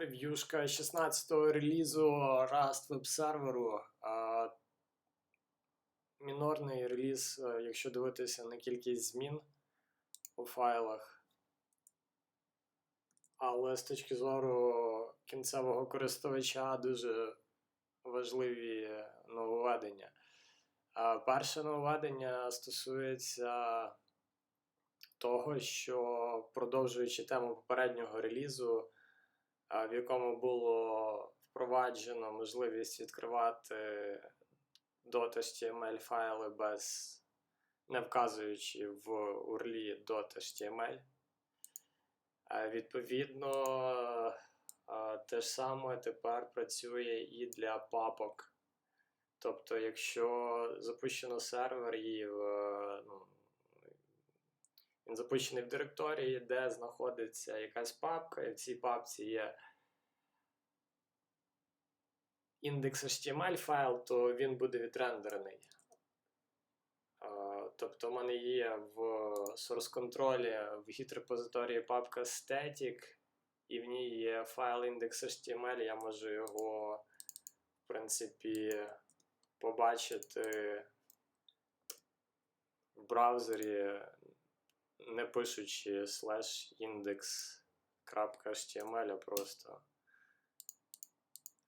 Прев'юшка 16-го релізу Rust веб-серверу. Мінорний реліз, е, якщо дивитися на кількість змін у файлах. Але з точки зору кінцевого користувача дуже важливі нововведення. Перше нововведення стосується того, що продовжуючи тему попереднього релізу, в якому було впроваджено можливість відкривати .html файли без не вказуючи в URL .html. Відповідно, те ж саме тепер працює і для папок. Тобто, якщо запущено сервер і він запущений в директорії, де знаходиться якась папка, і в цій папці є індекс HTML файл, то він буде відрендерений. Тобто, в мене є в source контролі в git репозиторії папка static, і в ній є файл index.html, я можу його, в принципі, побачити в браузері, не пишучи slash index.html, а просто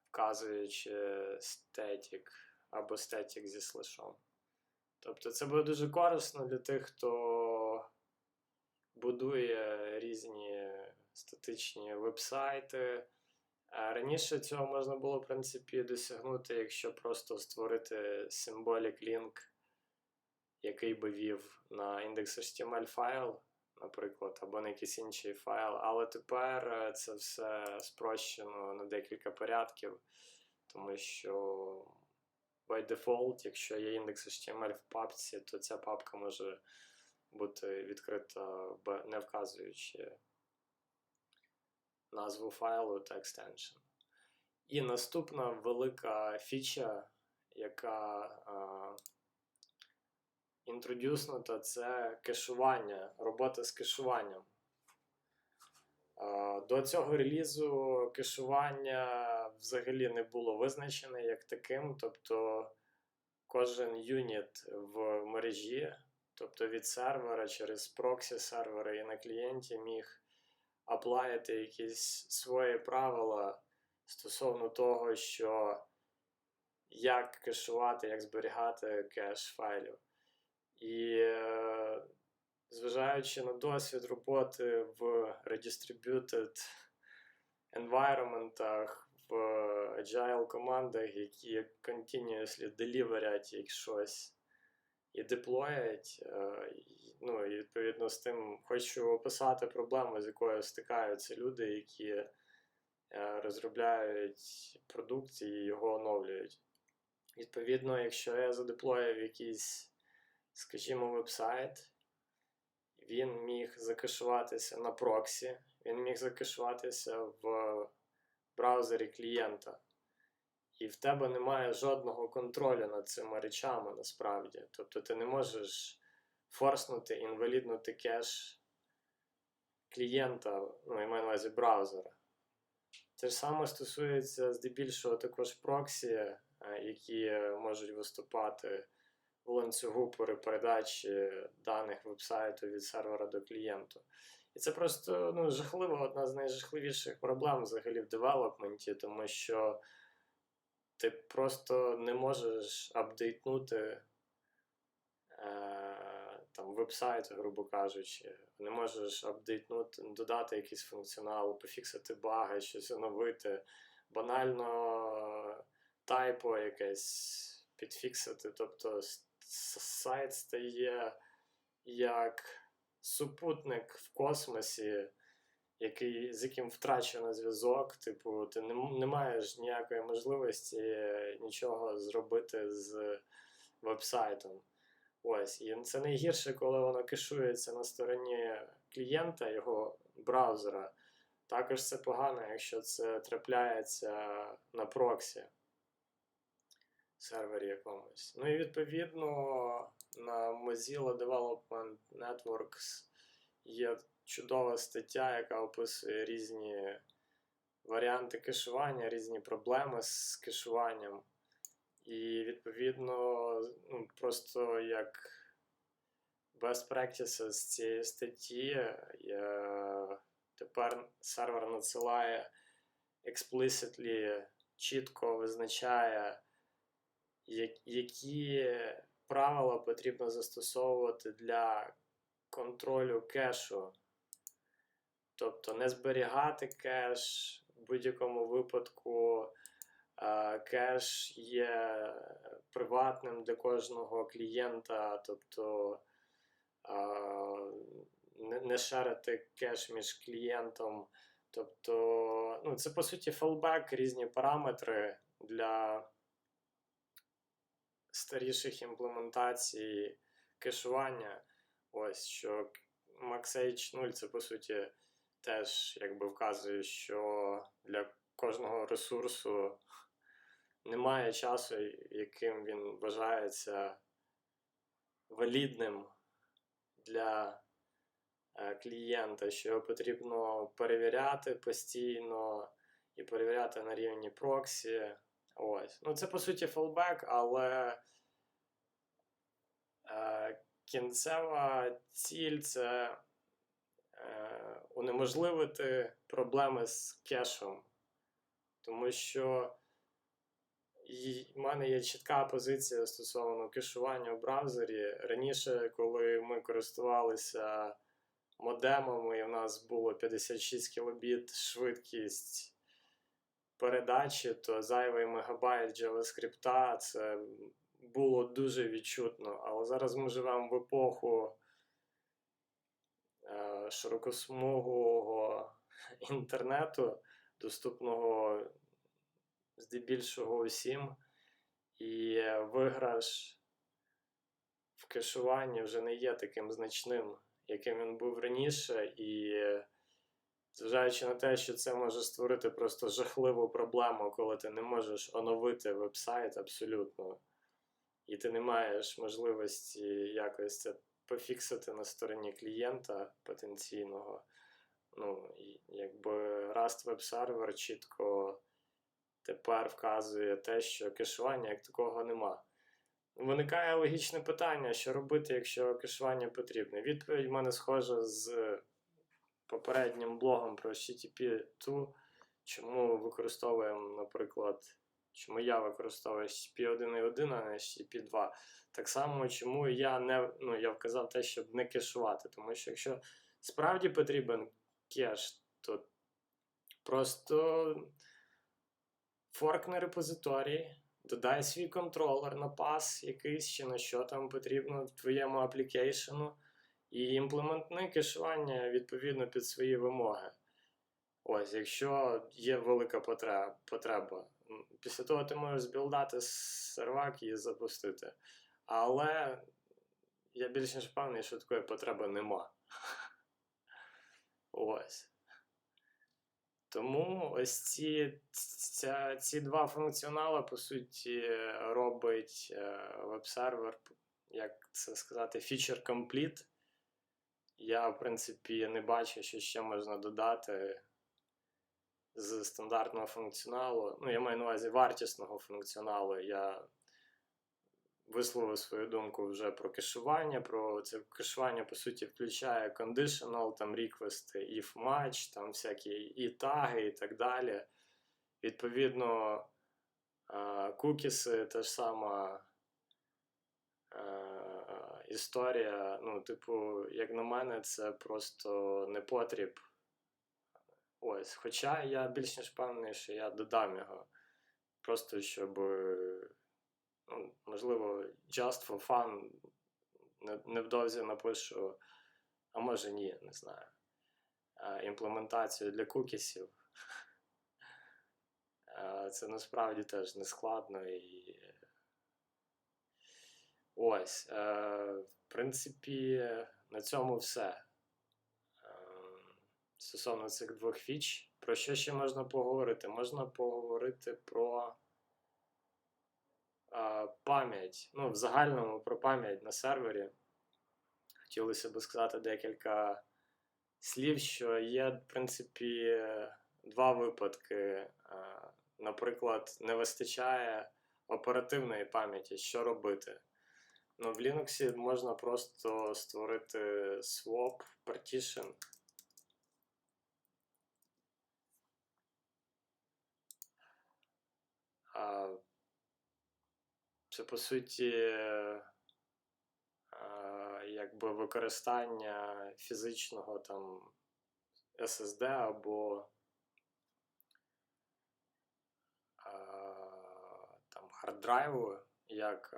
вказуючи static або static зі слешом. Тобто це буде дуже корисно для тих, хто будує різні статичні вебсайти. Раніше цього можна було, в принципі, досягнути, якщо просто створити symbolic link, який би вів на index.html файл, наприклад, або на якийсь інший файл. Але тепер е, це все спрощено на декілька порядків, тому що by default, якщо є індекс HTML в папці, то ця папка може бути відкрита, не вказуючи назву файлу та extension. І наступна велика фіча, яка а, інтродюснута, це кешування, робота з кешуванням. До цього релізу кешування взагалі не було визначене як таким, тобто кожен юніт в мережі, тобто від сервера через проксі сервера і на клієнті міг аплаяти якісь свої правила стосовно того, що як кешувати, як зберігати кеш файлів. І е, зважаючи на досвід роботи в redistributed environment, в agile командах, які continuously deliverять як щось і деплоять, е, ну і відповідно з тим хочу описати проблему, з якою стикаються люди, які е, розробляють продукт і його оновлюють. Відповідно, якщо я задеплоїв якийсь, скажімо, вебсайт, він міг закешуватися на проксі, він міг закешуватися в браузері клієнта. І в тебе немає жодного контролю над цими речами насправді. Тобто ти не можеш форснути, інваліднути кеш клієнта, ну, я маю на увазі браузера. Те ж саме стосується здебільшого також проксі, е, які можуть виступати ланцюгу передачі даних вебсайту від сервера до клієнту. І це просто ну, жахливо, одна з найжахливіших проблем взагалі в девелопменті, тому що ти просто не можеш апдейтнути е, там вебсайт, грубо кажучи, не можеш апдейтнути, додати якийсь функціонал, пофіксити баги, щось оновити, банально тайпо якесь підфіксити. Тобто сайт стає як супутник в космосі який, з яким втрачено зв'язок, типу, ти не, не маєш ніякої можливості нічого зробити з вебсайтом. Ось, І це найгірше, коли воно кешується на стороні клієнта, його браузера. Також це погано, якщо це трапляється на проксі сервері якомусь. Ну і відповідно на Mozilla Development Networks є чудова стаття, яка описує різні варіанти кешування, різні проблеми з кешуванням. І відповідно, ну, просто як best practices з цієї статті е, тепер сервер надсилає explicitly, чітко визначає, які правила потрібно застосовувати для контролю кешу. Тобто не зберігати кеш в будь-якому випадку. Кеш є приватним для кожного клієнта, тобто не, не шарити кеш між клієнтом. Тобто, ну, це по суті фалбек, різні параметри для старіших імплементацій кешування. Ось що MaxH 0 це по суті теж якби вказує, що для кожного ресурсу немає часу, яким він вважається валідним для е, клієнта, що його потрібно перевіряти постійно і перевіряти на рівні проксі. Ось. Ну, це по суті фалбек, але е, кінцева ціль це е, унеможливити проблеми з кешем. Тому що в мене є чітка позиція стосовно кешування в браузері. Раніше, коли ми користувалися модемами, і в нас було 56 кілобіт швидкість передачі, то зайвий мегабайт JavaScript це було дуже відчутно. Але зараз ми живемо в епоху е, широкосмугового інтернету, доступного здебільшого усім, і виграш в кешуванні вже не є таким значним, яким він був раніше, і зважаючи на те, що це може створити просто жахливу проблему, коли ти не можеш оновити веб-сайт абсолютно, і ти не маєш можливості якось це пофіксити на стороні клієнта потенційного. Ну, якби Rust Web Server чітко тепер вказує те, що кешування як такого нема. Виникає логічне питання, що робити, якщо кешування потрібне. Відповідь в мене схожа з попереднім блогом про HTTP2, чому використовуємо, наприклад, чому я використовую HTTP 1.1, а не HTTP 2. Так само, чому я не ну, я вказав те, щоб не кешувати. Тому що якщо справді потрібен кеш, то просто форкни репозиторій, додай свій контролер на пас якийсь чи на що там потрібно в твоєму аплікейшену, і імплементни кешування відповідно під свої вимоги. Ось, якщо є велика потреба. Після того ти можеш збілдати сервак і запустити. Але я більш ніж впевнений, що такої потреби нема. Ось. Тому ось ці ця, ці два функціонали, по суті, робить веб-сервер, як це сказати, feature complete. Я, в принципі, не бачу, що ще можна додати з стандартного функціоналу. Ну, я маю на увазі вартісного функціоналу. Я висловив свою думку вже про кешування. Про це кешування, по суті, включає conditional, там request, if match, там всякі і таги, і так далі. Відповідно, кукіси та ж сама історія. Ну, типу, як на мене, це просто не потріб. Ось. Хоча я більш ніж впевнений, що я додам його. Просто щоб ну, можливо, just for fun невдовзі напишу, а може ні, не знаю. Імплементацію для кукісів. Це насправді теж не складно і. Ось. В принципі, на цьому все. Стосовно цих двох фіч. Про що ще можна поговорити? Можна поговорити про пам'ять. Ну, в загальному про пам'ять на сервері. Хотілося би сказати декілька слів, що є, в принципі, два випадки. Е, наприклад, не вистачає оперативної пам'яті, що робити. Ну, В Linux можна просто створити swap partition. А, Це по суті якби використання фізичного там SSD або там харддрайву як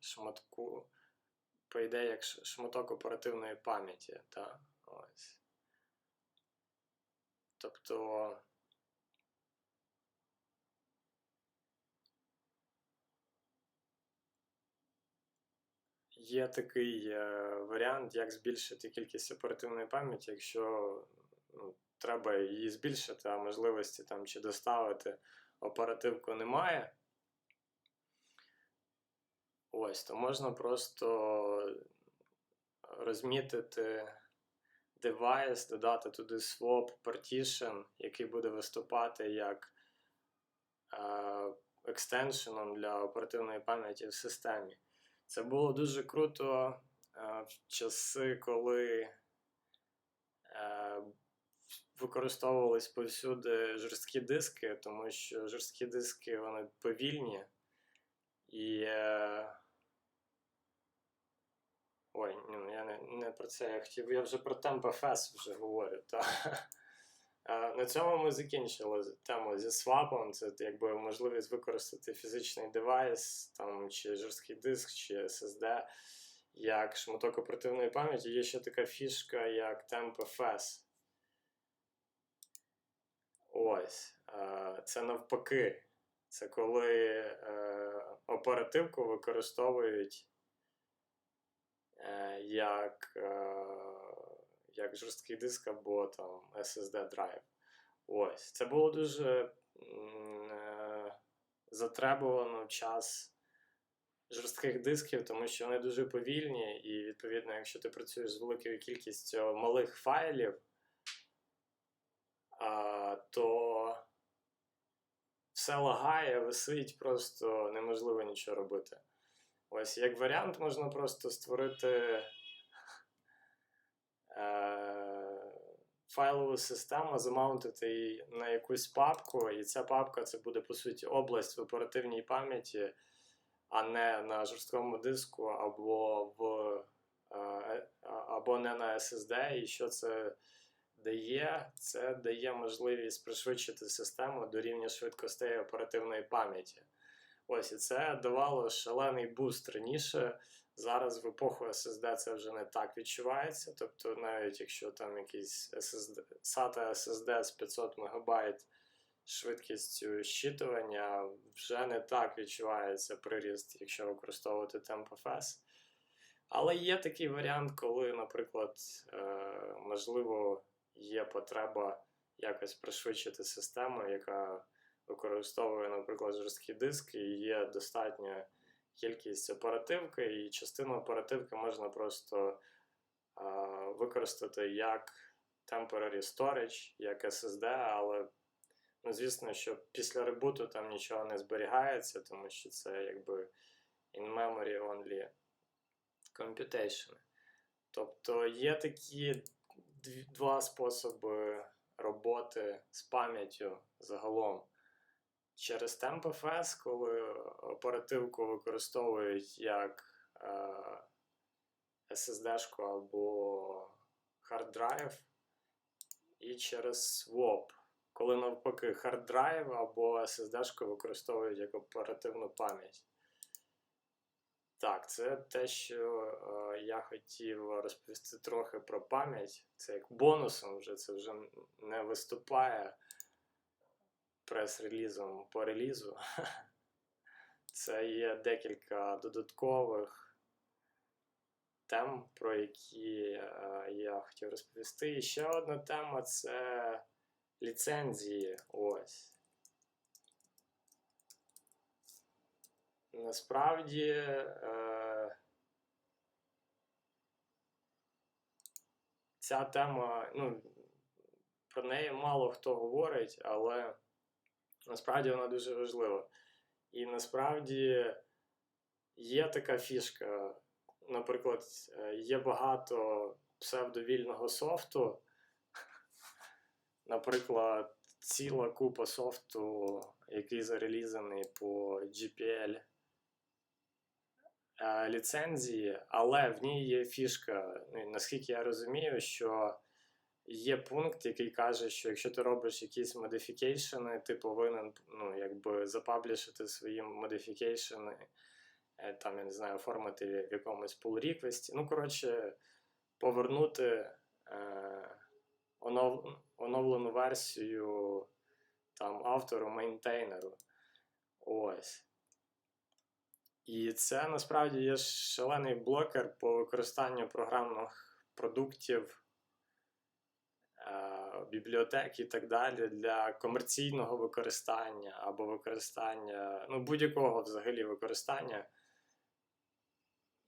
шматку, по ідеї, як шматок оперативної пам'яті. Та, ось. Тобто. Є такий е, варіант, як збільшити кількість оперативної пам'яті, якщо ну, треба її збільшити, а можливості там чи доставити оперативку немає. Ось, то можна просто розмітити девайс, додати туди swap partition, який буде виступати як е, екстеншеном для оперативної пам'яті в системі. Це було дуже круто е, в часи, коли е, використовувались повсюди жорсткі диски, тому що жорсткі диски вони повільні і. Ой, ну, я не не про це я хотів, я вже про TempFS вже говорю. Та. На цьому ми закінчили тему зі свапом. Це якби можливість використати фізичний девайс, там, чи жорсткий диск, чи SSD як шматок оперативної пам'яті. Є ще така фішка, як TempFS. Ось. Це навпаки. Це коли е, оперативку використовують як. Е, як жорсткий диск або там SSD драйв. Ось. Це було дуже е, затребувано час жорстких дисків, тому що вони дуже повільні, і, відповідно, якщо ти працюєш з великою кількістю малих файлів, то все лагає, висить, просто неможливо нічого робити. Ось, як варіант, можна просто створити. Е, файлову систему, замаунтити її на якусь папку, і ця папка це буде, по суті, область в оперативній пам'яті, а не на жорсткому диску, або в, е, або не на SSD. І що це дає? Це дає можливість пришвидшити систему до рівня швидкостей оперативної пам'яті. Ось і це давало шалений буст раніше. Зараз в епоху SSD це вже не так відчувається. Тобто, навіть якщо там якийсь SSD, SATA SSD з 500 МБ швидкістю щитування, вже не так відчувається приріст, якщо використовувати TempFS. Але є такий варіант, коли, наприклад, е, можливо, є потреба якось пришвидшити систему, яка використовує, наприклад, жорсткі диски, і є достатньо кількість оперативки, і частину оперативки можна просто а, використати як temporary storage, як SSD, але, ну, звісно, що після ребуту там нічого не зберігається, тому що це якби in-memory only computation. Тобто є такі два способи роботи з пам'яттю загалом. Через TempFS, коли оперативку використовують як е, SSD або hard і через swap, коли навпаки hard drive або SSD використовують як оперативну пам'ять. Так, це те, що е, я хотів розповісти трохи про пам'ять. Це як бонусом вже це вже не виступає прес-релізом по релізу. Це є декілька додаткових тем, про які е, я хотів розповісти. І ще одна тема це ліцензії. Ось. Насправді. Е, Ця тема, ну, про неї мало хто говорить, але насправді вона дуже важлива. І насправді є така фішка, наприклад, е, є багато псевдовільного софту. Наприклад, ціла купа софту, який зарелізаний по GPL е, ліцензії, але в ній є фішка. Ну, наскільки я розумію, що є пункт, який каже, що якщо ти робиш якісь модифікейшени, ти повинен ну, якби запаблішити свої модифікейшени, е, там, я не знаю, оформити в якомусь pull request. Ну, коротше, повернути е, онов, оновлену версію там автору, мейнтейнеру. Ось. І це насправді є шалений блокер по використанню програмних продуктів, бібліотек і так далі для комерційного використання або використання, ну, будь-якого взагалі використання.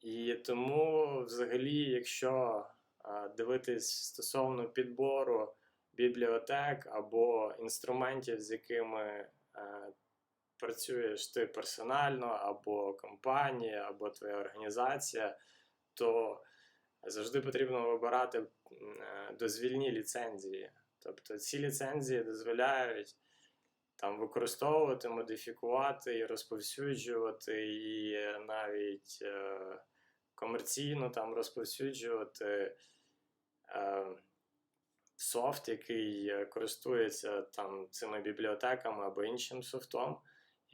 І тому, взагалі, якщо е, дивитись стосовно підбору бібліотек або інструментів, з якими е, працюєш ти персонально, або компанія, або твоя організація, то завжди потрібно вибирати е, дозвільні ліцензії. Тобто ці ліцензії дозволяють там використовувати, модифікувати і розповсюджувати, і навіть е, комерційно там розповсюджувати е, софт, який е, користується там цими бібліотеками або іншим софтом,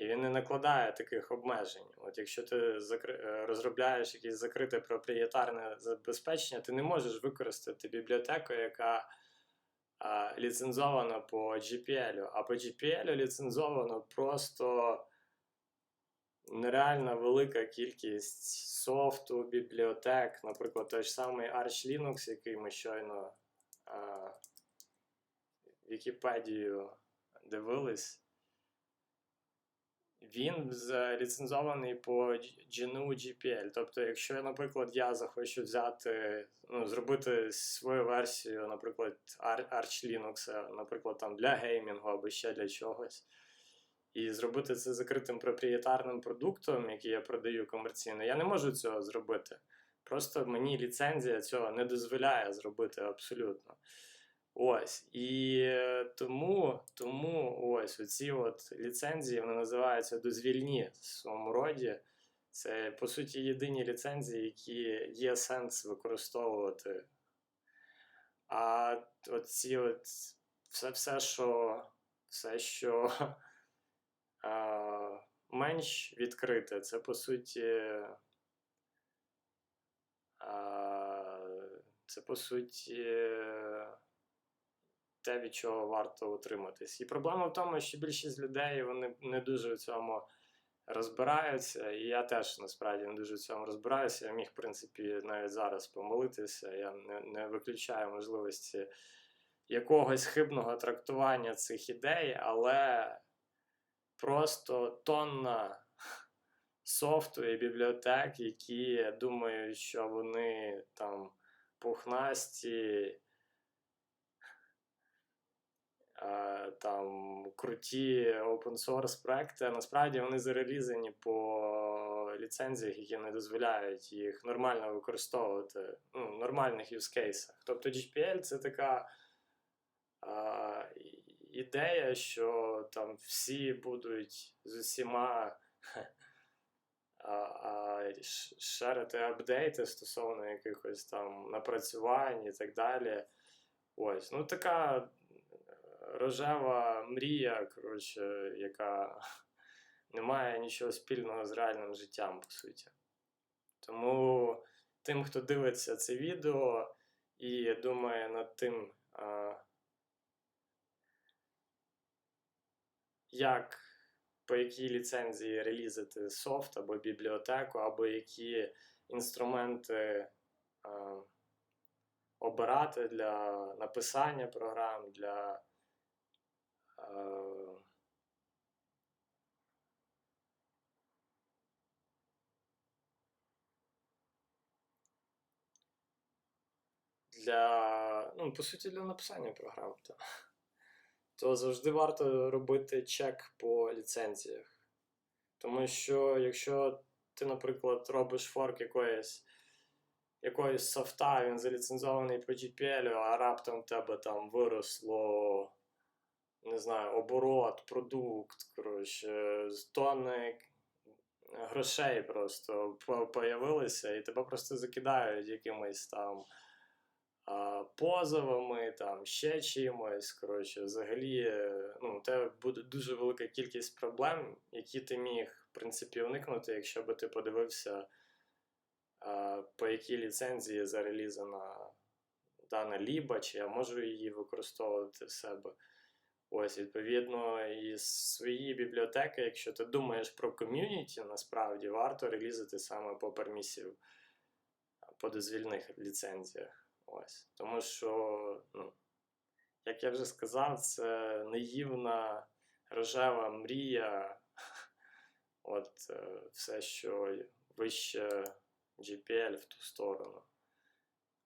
і він не накладає таких обмежень. От якщо ти е, розробляєш якесь закрите проприєтарне забезпечення, ти не можеш використати бібліотеку, яка ліцензована по GPL, а по GPL ліцензовано просто нереально велика кількість софту, бібліотек, наприклад, той ж самий Arch Linux, який ми щойно а, Вікіпедію дивились. Він ліцензований по GNU GPL. Тобто, якщо, наприклад, я захочу взяти, ну, зробити свою версію, наприклад, Arch Linux, наприклад, там для геймінгу або ще для чогось, і зробити це закритим проприєтарним продуктом, який я продаю комерційно, я не можу цього зробити. Просто мені ліцензія цього не дозволяє зробити абсолютно. Ось. І е, тому тому ось оці от ліцензії вони називаються дозвільні в своєму роді. Це, по суті, єдині ліцензії, які є сенс використовувати. А оці от все, все, що все, що а, менш відкрите, це по суті. А, це по суті те, від чого варто утриматись. І проблема в тому, що більшість людей вони не дуже в цьому розбираються. І я теж насправді не дуже в цьому розбираюся. Я міг, в принципі, навіть зараз помолитися. Я не, не виключаю можливості якогось хибного трактування цих ідей, але просто тонна софту і бібліотек, які думають, що вони там пухнасті там круті open source проекти, а насправді вони зарелізані по ліцензіях, які не дозволяють їх нормально використовувати ну, в нормальних cases. Тобто GPL це така а, ідея, що там всі будуть з усіма шерити апдейти стосовно якихось там напрацювань і так далі. Ось, ну така рожева мрія, коротше, яка не має нічого спільного з реальним життям, по суті. Тому тим, хто дивиться це відео і думає над тим, як по якій ліцензії релізити софт або бібліотеку, або які інструменти обирати для написання програм, для для, ну, по суті, для написання програм. Так. то завжди варто робити чек по ліцензіях. Тому що якщо ти, наприклад, робиш форк якоїсь якоїсь софта, він заліцензований по GPL, а раптом в тебе там виросло, не знаю, оборот, продукт, коротше, тонни грошей просто появилися, і тебе просто закидають якимись там позовами, там ще чимось. Коротше, взагалі, ну, у тебе буде дуже велика кількість проблем, які ти міг, в принципі, уникнути, якщо би ти подивився, по якій ліцензії зарелізана дана ліба, чи я можу її використовувати в себе. Ось, відповідно, із своєї бібліотеки, якщо ти думаєш про ком'юніті, насправді варто релізити саме по пермісів, по дозвільних ліцензіях. Ось. Тому що, ну, як я вже сказав, це наївна рожева мрія. От е, все, що вище GPL в ту сторону.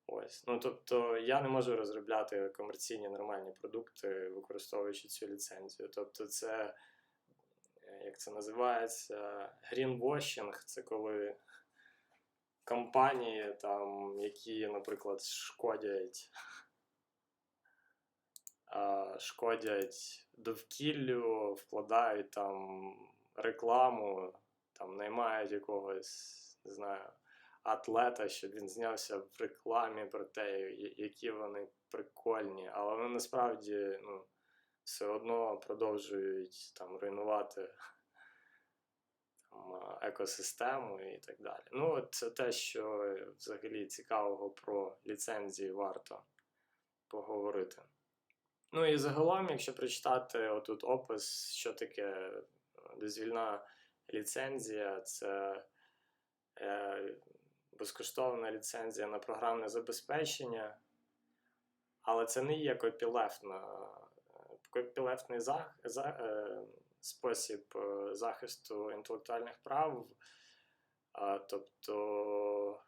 Ось. Ну, тобто я не можу розробляти комерційні нормальні продукти, використовуючи цю ліцензію. Тобто, це, е, як це називається, greenwashing, це коли компанії, там, які, наприклад, шкодять, шкодять довкіллю, вкладають там рекламу, там наймають якогось, не знаю, атлета, щоб він знявся в рекламі про те, які вони прикольні, але вони насправді ну, все одно продовжують там руйнувати там, екосистему і так далі. Ну, це те, що взагалі цікавого про ліцензії варто поговорити. Ну і загалом, якщо прочитати отут опис, що таке дозвільна ліцензія, це е, безкоштовна ліцензія на програмне забезпечення, але це не є копілефтна, копілефтний зах, за, е, спосіб е, захисту інтелектуальних прав. А, тобто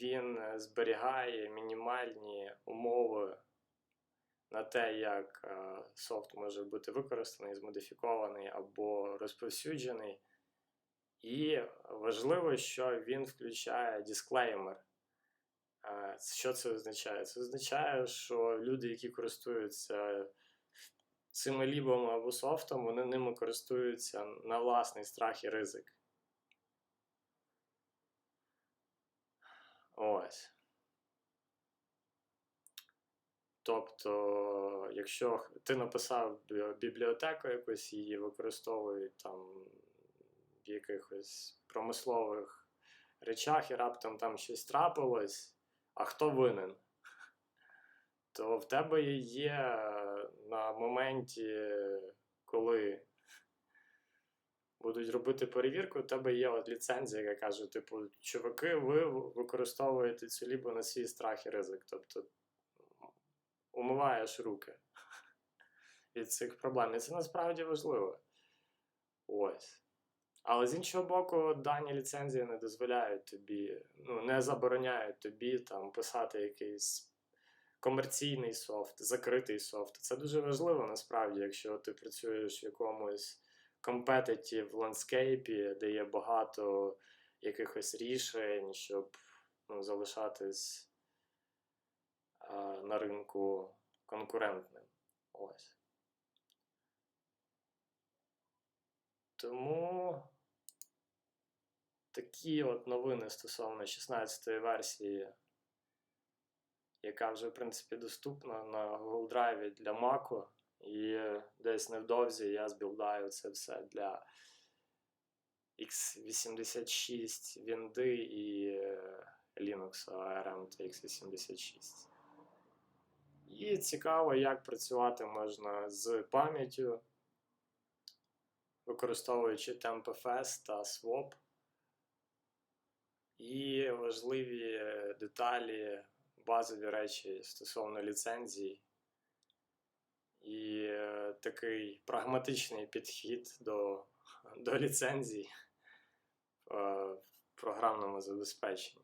він е, зберігає мінімальні умови на те, як е, софт може бути використаний, змодифікований або розповсюджений. І важливо, що він включає дисклеймер. Що це означає? Це означає, що люди, які користуються цими лібами або софтом, вони ними користуються на власний страх і ризик. Ось. Тобто, якщо ти написав бібліотеку якусь, її використовують там якихось промислових речах, і раптом там щось трапилось, а хто винен? То в тебе є на моменті, коли будуть робити перевірку, у тебе є от ліцензія, яка каже: типу, чуваки, ви використовуєте цю лібо на свій страх і ризик. Тобто умиваєш руки від цих проблем. І це насправді важливо. Ось. Але з іншого боку, дані ліцензії не дозволяють тобі, ну, не забороняють тобі там писати якийсь комерційний софт, закритий софт. Це дуже важливо насправді, якщо ти працюєш в якомусь competitive ландскейпі, де є багато якихось рішень, щоб ну, залишатись а, на ринку конкурентним. Ось. Тому такі от новини стосовно 16-ї версії, яка вже, в принципі, доступна на Google Drive для Mac. І десь невдовзі я збілдаю це все для x86 Вінди і е, Linux ARM та x86. І цікаво, як працювати можна з пам'яттю, використовуючи TempFS та Swap. І важливі е, деталі, базові речі стосовно ліцензій. І е, такий прагматичний підхід до, до ліцензій е, в програмному забезпеченні.